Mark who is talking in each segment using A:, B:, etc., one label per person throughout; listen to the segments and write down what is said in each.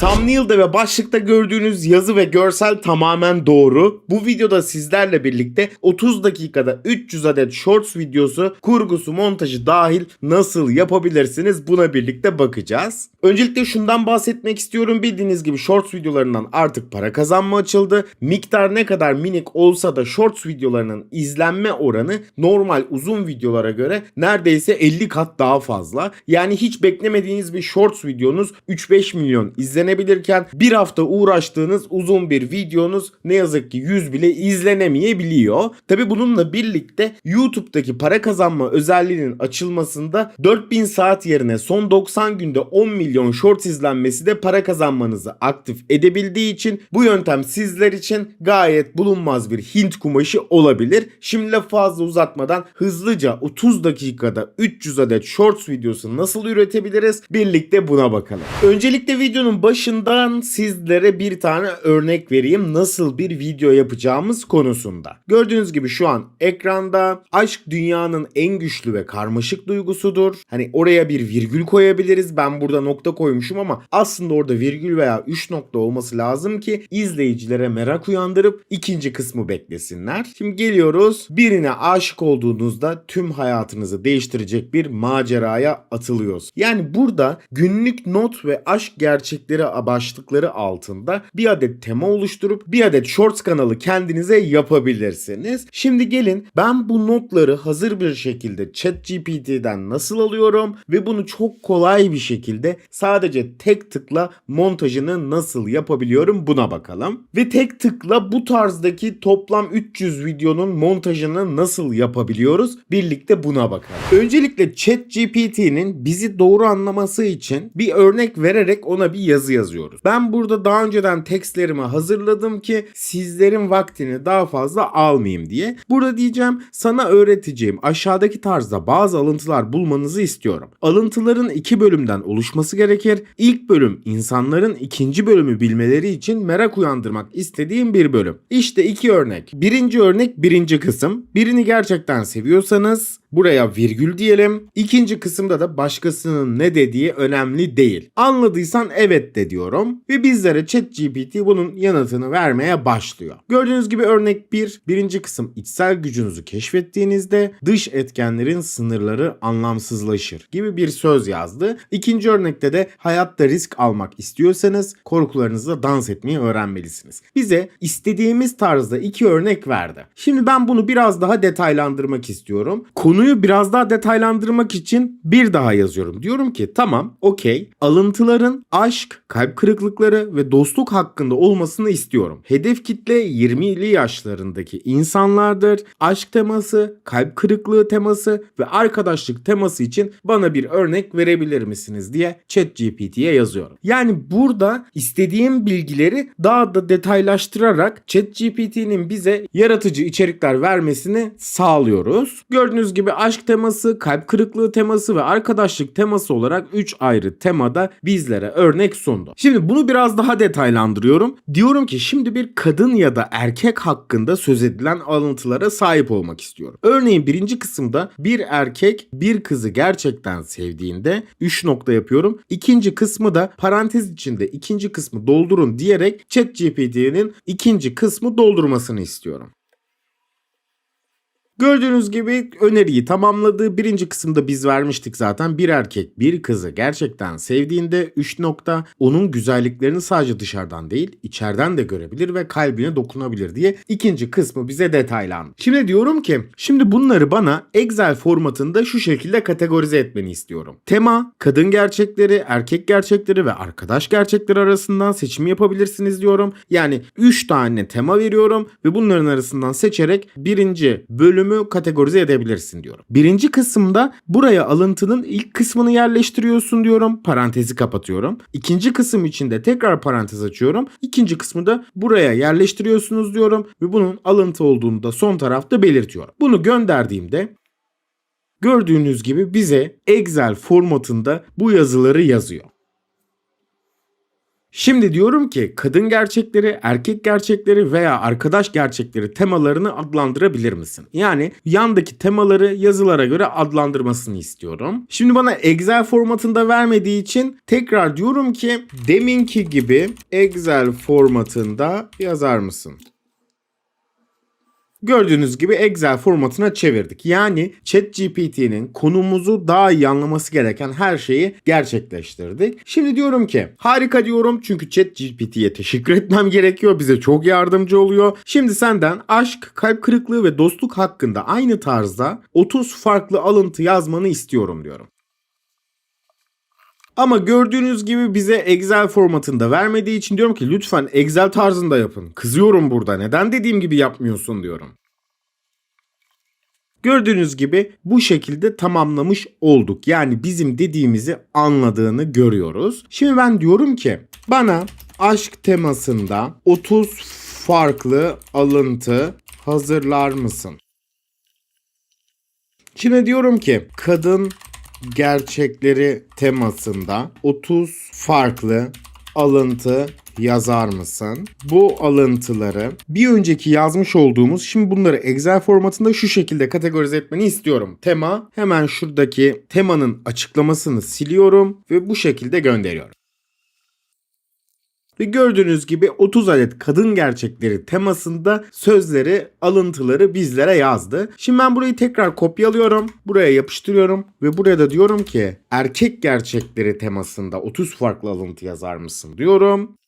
A: Thumbnail'da ve başlıkta gördüğünüz yazı ve görsel tamamen doğru. Bu videoda sizlerle birlikte 30 dakikada 300 adet shorts videosu, kurgusu, montajı dahil nasıl yapabilirsiniz buna birlikte bakacağız. Öncelikle şundan bahsetmek istiyorum. Bildiğiniz gibi shorts videolarından artık para kazanma açıldı. Miktar ne kadar minik olsa da shorts videolarının izlenme oranı normal uzun videolara göre neredeyse 50 kat daha fazla. Yani hiç beklemediğiniz bir shorts videonuz 3-5 milyon izlenebilirken bir hafta uğraştığınız uzun bir videonuz ne yazık ki 100 bile izlenemeyebiliyor. Tabi bununla birlikte YouTube'daki para kazanma özelliğinin açılmasında 4000 saat yerine son 90 günde 10 milyon short izlenmesi de para kazanmanızı aktif edebildiği için bu yöntem sizler için gayet bulunmaz bir Hint kumaşı olabilir. Şimdi lafı fazla uzatmadan hızlıca 30 dakikada 300 adet shorts videosu nasıl üretebiliriz birlikte buna bakalım. Öncelikle videonun başından sizlere bir tane örnek vereyim nasıl bir video yapacağımız konusunda. Gördüğünüz gibi şu an ekranda aşk dünyanın en güçlü ve karmaşık duygusudur. Hani oraya bir virgül koyabiliriz. Ben burada nokta koymuşum ama aslında orada virgül veya 3 nokta olması lazım ki izleyicilere merak uyandırıp ikinci kısmı beklesinler. Şimdi geliyoruz. Birine aşık olduğunuzda tüm hayatınızı değiştirecek bir maceraya atılıyoruz. Yani burada günlük not ve aşk gerçekleri başlıkları altında bir adet tema oluşturup bir adet shorts kanalı kendinize yapabilirsiniz. Şimdi gelin ben bu notları hazır bir şekilde ChatGPT'den nasıl alıyorum ve bunu çok kolay bir şekilde sadece tek tıkla montajını nasıl yapabiliyorum buna bakalım. Ve tek tıkla bu tarzdaki toplam 300 videonun montajını nasıl yapabiliyoruz? Birlikte buna bakalım. Öncelikle ChatGPT'nin bizi doğru anlaması için bir örnek vererek ona bir yazı yazıyoruz. Ben burada daha önceden tekstlerimi hazırladım ki sizlerin vaktini daha fazla almayayım diye. Burada diyeceğim sana öğreteceğim aşağıdaki tarzda bazı alıntılar bulmanızı istiyorum. Alıntıların iki bölümden oluşması gerekir. İlk bölüm insanların ikinci bölümü bilmeleri için merak uyandırmak istediğim bir bölüm. İşte iki örnek. Birinci örnek birinci kısım. Birini gerçekten seviyorsanız Buraya virgül diyelim. İkinci kısımda da başkasının ne dediği önemli değil. Anladıysan evet de diyorum ve bizlere ChatGPT bunun yanıtını vermeye başlıyor. Gördüğünüz gibi örnek 1. Birinci kısım içsel gücünüzü keşfettiğinizde dış etkenlerin sınırları anlamsızlaşır gibi bir söz yazdı. İkinci örnekte de hayatta risk almak istiyorsanız korkularınızla dans etmeyi öğrenmelisiniz. Bize istediğimiz tarzda iki örnek verdi. Şimdi ben bunu biraz daha detaylandırmak istiyorum. Konu Konuyu biraz daha detaylandırmak için bir daha yazıyorum. Diyorum ki tamam okey alıntıların aşk, kalp kırıklıkları ve dostluk hakkında olmasını istiyorum. Hedef kitle 20'li yaşlarındaki insanlardır. Aşk teması, kalp kırıklığı teması ve arkadaşlık teması için bana bir örnek verebilir misiniz diye ChatGPT'ye yazıyorum. Yani burada istediğim bilgileri daha da detaylaştırarak ChatGPT'nin bize yaratıcı içerikler vermesini sağlıyoruz. Gördüğünüz gibi aşk teması, kalp kırıklığı teması ve arkadaşlık teması olarak 3 ayrı temada bizlere örnek sundu. Şimdi bunu biraz daha detaylandırıyorum. Diyorum ki şimdi bir kadın ya da erkek hakkında söz edilen alıntılara sahip olmak istiyorum. Örneğin birinci kısımda bir erkek bir kızı gerçekten sevdiğinde 3 nokta yapıyorum. İkinci kısmı da parantez içinde ikinci kısmı doldurun diyerek ChatGPT'nin ikinci kısmı doldurmasını istiyorum. Gördüğünüz gibi öneriyi tamamladı. Birinci kısımda biz vermiştik zaten. Bir erkek bir kızı gerçekten sevdiğinde 3 nokta onun güzelliklerini sadece dışarıdan değil içeriden de görebilir ve kalbine dokunabilir diye ikinci kısmı bize detaylandı. Şimdi diyorum ki şimdi bunları bana Excel formatında şu şekilde kategorize etmeni istiyorum. Tema, kadın gerçekleri, erkek gerçekleri ve arkadaş gerçekleri arasından seçim yapabilirsiniz diyorum. Yani 3 tane tema veriyorum ve bunların arasından seçerek birinci bölüm bölümü kategorize edebilirsin diyorum. Birinci kısımda buraya alıntının ilk kısmını yerleştiriyorsun diyorum. Parantezi kapatıyorum. İkinci kısım içinde tekrar parantez açıyorum. İkinci kısmı da buraya yerleştiriyorsunuz diyorum ve bunun alıntı olduğunu da son tarafta belirtiyorum. Bunu gönderdiğimde gördüğünüz gibi bize Excel formatında bu yazıları yazıyor. Şimdi diyorum ki kadın gerçekleri, erkek gerçekleri veya arkadaş gerçekleri temalarını adlandırabilir misin? Yani yandaki temaları yazılara göre adlandırmasını istiyorum. Şimdi bana Excel formatında vermediği için tekrar diyorum ki deminki gibi Excel formatında yazar mısın? Gördüğünüz gibi Excel formatına çevirdik. Yani ChatGPT'nin konumuzu daha iyi anlaması gereken her şeyi gerçekleştirdik. Şimdi diyorum ki harika diyorum çünkü ChatGPT'ye teşekkür etmem gerekiyor. Bize çok yardımcı oluyor. Şimdi senden aşk, kalp kırıklığı ve dostluk hakkında aynı tarzda 30 farklı alıntı yazmanı istiyorum diyorum. Ama gördüğünüz gibi bize Excel formatında vermediği için diyorum ki lütfen Excel tarzında yapın. Kızıyorum burada. Neden dediğim gibi yapmıyorsun diyorum. Gördüğünüz gibi bu şekilde tamamlamış olduk. Yani bizim dediğimizi anladığını görüyoruz. Şimdi ben diyorum ki bana aşk temasında 30 farklı alıntı hazırlar mısın? Şimdi diyorum ki kadın gerçekleri temasında 30 farklı alıntı yazar mısın? Bu alıntıları bir önceki yazmış olduğumuz şimdi bunları Excel formatında şu şekilde kategorize etmeni istiyorum. Tema hemen şuradaki temanın açıklamasını siliyorum ve bu şekilde gönderiyorum. Ve gördüğünüz gibi 30 adet kadın gerçekleri temasında sözleri, alıntıları bizlere yazdı. Şimdi ben burayı tekrar kopyalıyorum. Buraya yapıştırıyorum ve buraya da diyorum ki erkek gerçekleri temasında 30 farklı alıntı yazar mısın diyorum.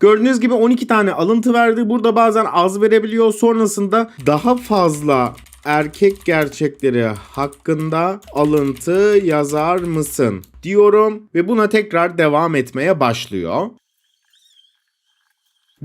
A: Gördüğünüz gibi 12 tane alıntı verdi. Burada bazen az verebiliyor. Sonrasında daha fazla erkek gerçekleri hakkında alıntı yazar mısın diyorum ve buna tekrar devam etmeye başlıyor.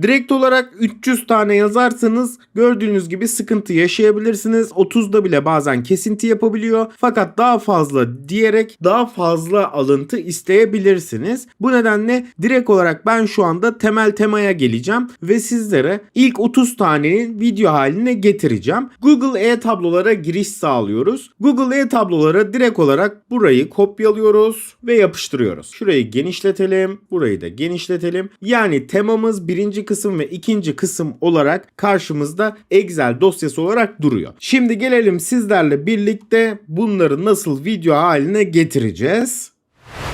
A: Direkt olarak 300 tane yazarsanız gördüğünüz gibi sıkıntı yaşayabilirsiniz. 30'da bile bazen kesinti yapabiliyor. Fakat daha fazla diyerek daha fazla alıntı isteyebilirsiniz. Bu nedenle direkt olarak ben şu anda temel temaya geleceğim ve sizlere ilk 30 tanenin video haline getireceğim. Google e-tablolara giriş sağlıyoruz. Google e-tablolara direkt olarak burayı kopyalıyoruz ve yapıştırıyoruz. Şurayı genişletelim. Burayı da genişletelim. Yani temamız birinci kısım ve ikinci kısım olarak karşımızda Excel dosyası olarak duruyor. Şimdi gelelim sizlerle birlikte bunları nasıl video haline getireceğiz.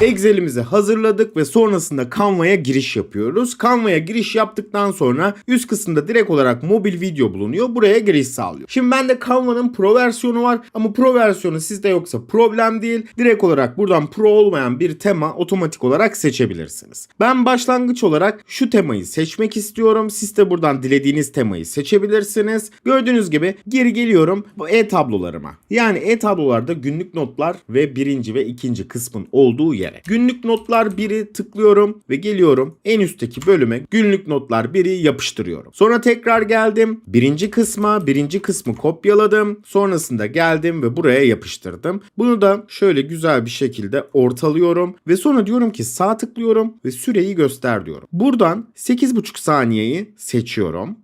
A: Excel'imizi hazırladık ve sonrasında Canva'ya giriş yapıyoruz. Canva'ya giriş yaptıktan sonra üst kısımda direkt olarak mobil video bulunuyor. Buraya giriş sağlıyor. Şimdi bende Canva'nın Pro versiyonu var ama Pro versiyonu sizde yoksa problem değil. Direkt olarak buradan Pro olmayan bir tema otomatik olarak seçebilirsiniz. Ben başlangıç olarak şu temayı seçmek istiyorum. Siz de buradan dilediğiniz temayı seçebilirsiniz. Gördüğünüz gibi geri geliyorum bu e-tablolarıma. Yani e-tablolarda günlük notlar ve birinci ve ikinci kısmın olduğu yer yere. Günlük notlar 1'i tıklıyorum ve geliyorum en üstteki bölüme günlük notlar 1'i yapıştırıyorum. Sonra tekrar geldim. Birinci kısma birinci kısmı kopyaladım. Sonrasında geldim ve buraya yapıştırdım. Bunu da şöyle güzel bir şekilde ortalıyorum ve sonra diyorum ki sağ tıklıyorum ve süreyi göster diyorum. Buradan 8,5 saniyeyi seçiyorum.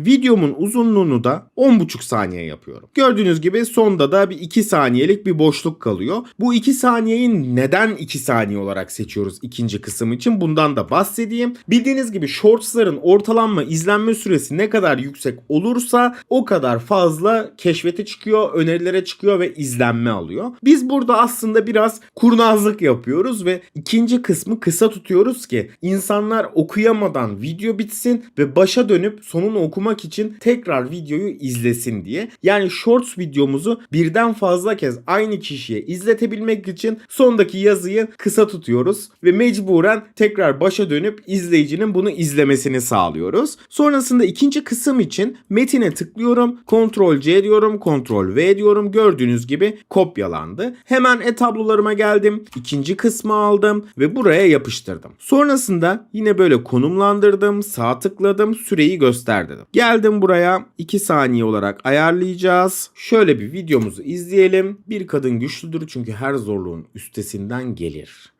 A: Videomun uzunluğunu da 10,5 saniye yapıyorum. Gördüğünüz gibi sonda da bir 2 saniyelik bir boşluk kalıyor. Bu 2 saniyeyi neden 2 saniye olarak seçiyoruz ikinci kısım için bundan da bahsedeyim. Bildiğiniz gibi shortsların ortalama izlenme süresi ne kadar yüksek olursa o kadar fazla keşfete çıkıyor, önerilere çıkıyor ve izlenme alıyor. Biz burada aslında biraz kurnazlık yapıyoruz ve ikinci kısmı kısa tutuyoruz ki insanlar okuyamadan video bitsin ve başa dönüp sonunu okumak için tekrar videoyu izlesin diye. Yani shorts videomuzu birden fazla kez aynı kişiye izletebilmek için sondaki yazıyı kısa tutuyoruz ve mecburen tekrar başa dönüp izleyicinin bunu izlemesini sağlıyoruz. Sonrasında ikinci kısım için metine tıklıyorum. Ctrl C diyorum, Ctrl V diyorum. Gördüğünüz gibi kopyalandı. Hemen e-tablolarıma geldim. İkinci kısmı aldım ve buraya yapıştırdım. Sonrasında yine böyle konumlandırdım, sağ tıkladım, süreyi göster dedim. Geldim buraya 2 saniye olarak ayarlayacağız. Şöyle bir videomuzu izleyelim. Bir kadın güçlüdür çünkü her zorluğun üstesinden gelir.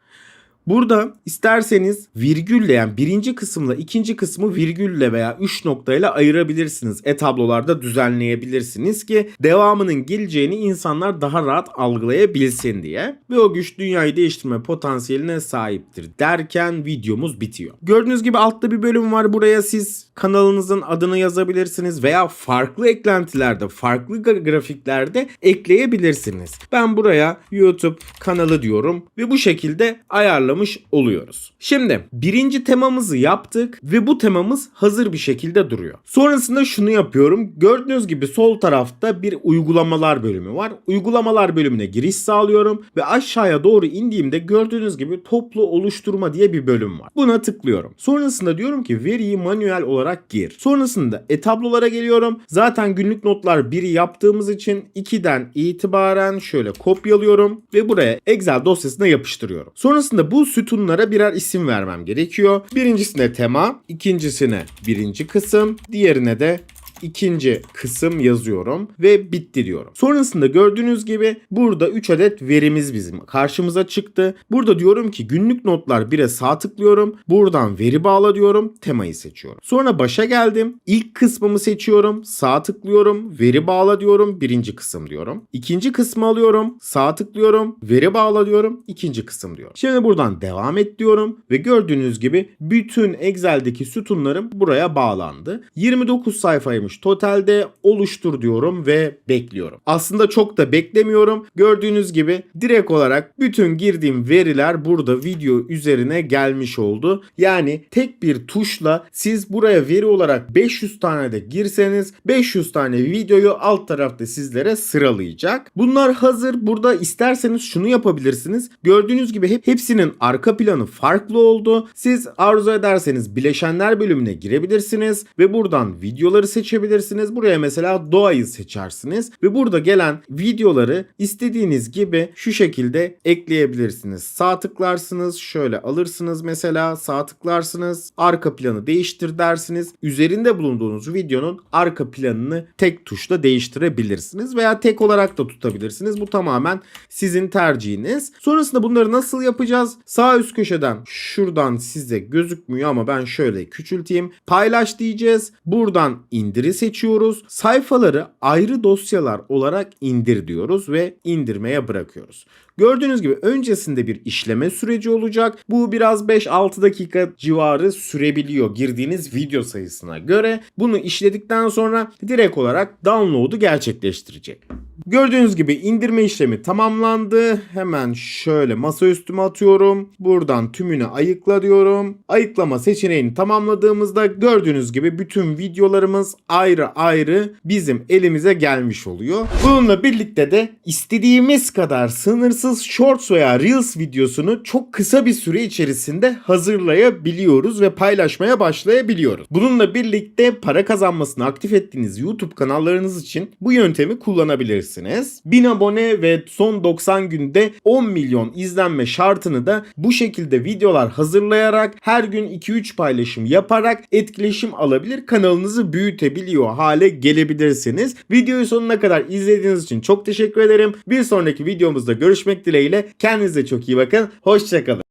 A: Burada isterseniz virgülle yani birinci kısımla ikinci kısmı virgülle veya 3 noktayla ayırabilirsiniz. E-tablolarda düzenleyebilirsiniz ki devamının geleceğini insanlar daha rahat algılayabilsin diye. Ve o güç dünyayı değiştirme potansiyeline sahiptir derken videomuz bitiyor. Gördüğünüz gibi altta bir bölüm var. Buraya siz kanalınızın adını yazabilirsiniz veya farklı eklentilerde, farklı gra- grafiklerde ekleyebilirsiniz. Ben buraya YouTube kanalı diyorum ve bu şekilde ayarlamış oluyoruz. Şimdi birinci temamızı yaptık ve bu temamız hazır bir şekilde duruyor. Sonrasında şunu yapıyorum. Gördüğünüz gibi sol tarafta bir uygulamalar bölümü var. Uygulamalar bölümüne giriş sağlıyorum ve aşağıya doğru indiğimde gördüğünüz gibi toplu oluşturma diye bir bölüm var. Buna tıklıyorum. Sonrasında diyorum ki veriyi manuel olarak gir. Sonrasında e-tablolara geliyorum. Zaten günlük notlar 1'i yaptığımız için 2'den itibaren şöyle kopyalıyorum ve buraya Excel dosyasına yapıştırıyorum. Sonrasında bu sütunlara birer isim vermem gerekiyor. Birincisine tema, ikincisine birinci kısım, diğerine de ikinci kısım yazıyorum ve bitti diyorum. Sonrasında gördüğünüz gibi burada 3 adet verimiz bizim karşımıza çıktı. Burada diyorum ki günlük notlar 1'e sağ tıklıyorum. Buradan veri bağla diyorum. Temayı seçiyorum. Sonra başa geldim. İlk kısmımı seçiyorum. Sağ tıklıyorum. Veri bağla diyorum. Birinci kısım diyorum. İkinci kısmı alıyorum. Sağ tıklıyorum. Veri bağla diyorum. İkinci kısım diyorum. Şimdi buradan devam et diyorum ve gördüğünüz gibi bütün Excel'deki sütunlarım buraya bağlandı. 29 sayfaymış totalde oluştur diyorum ve bekliyorum. Aslında çok da beklemiyorum. Gördüğünüz gibi direkt olarak bütün girdiğim veriler burada video üzerine gelmiş oldu. Yani tek bir tuşla siz buraya veri olarak 500 tane de girseniz 500 tane videoyu alt tarafta sizlere sıralayacak. Bunlar hazır. Burada isterseniz şunu yapabilirsiniz. Gördüğünüz gibi hep hepsinin arka planı farklı oldu. Siz arzu ederseniz bileşenler bölümüne girebilirsiniz ve buradan videoları seçebilirsiniz. Buraya mesela doğayı seçersiniz ve burada gelen videoları istediğiniz gibi şu şekilde ekleyebilirsiniz. Sağ tıklarsınız, şöyle alırsınız mesela sağ tıklarsınız, arka planı değiştir dersiniz. Üzerinde bulunduğunuz videonun arka planını tek tuşla değiştirebilirsiniz veya tek olarak da tutabilirsiniz. Bu tamamen sizin tercihiniz. Sonrasında bunları nasıl yapacağız? Sağ üst köşeden şuradan size gözükmüyor ama ben şöyle küçülteyim. Paylaş diyeceğiz. Buradan indiri seçiyoruz. Sayfaları ayrı dosyalar olarak indir diyoruz ve indirmeye bırakıyoruz. Gördüğünüz gibi öncesinde bir işleme süreci olacak. Bu biraz 5-6 dakika civarı sürebiliyor girdiğiniz video sayısına göre. Bunu işledikten sonra direkt olarak download'u gerçekleştirecek. Gördüğünüz gibi indirme işlemi tamamlandı. Hemen şöyle masa üstüme atıyorum. Buradan tümünü ayıkla diyorum. Ayıklama seçeneğini tamamladığımızda gördüğünüz gibi bütün videolarımız ayrı ayrı bizim elimize gelmiş oluyor. Bununla birlikte de istediğimiz kadar sınırsız shorts veya reels videosunu çok kısa bir süre içerisinde hazırlayabiliyoruz ve paylaşmaya başlayabiliyoruz. Bununla birlikte para kazanmasını aktif ettiğiniz YouTube kanallarınız için bu yöntemi kullanabilirsiniz. 1000 abone ve son 90 günde 10 milyon izlenme şartını da bu şekilde videolar hazırlayarak her gün 2-3 paylaşım yaparak etkileşim alabilir kanalınızı büyütebiliyor hale gelebilirsiniz. Videoyu sonuna kadar izlediğiniz için çok teşekkür ederim. Bir sonraki videomuzda görüşmek dileğiyle. Kendinize çok iyi bakın. Hoşçakalın.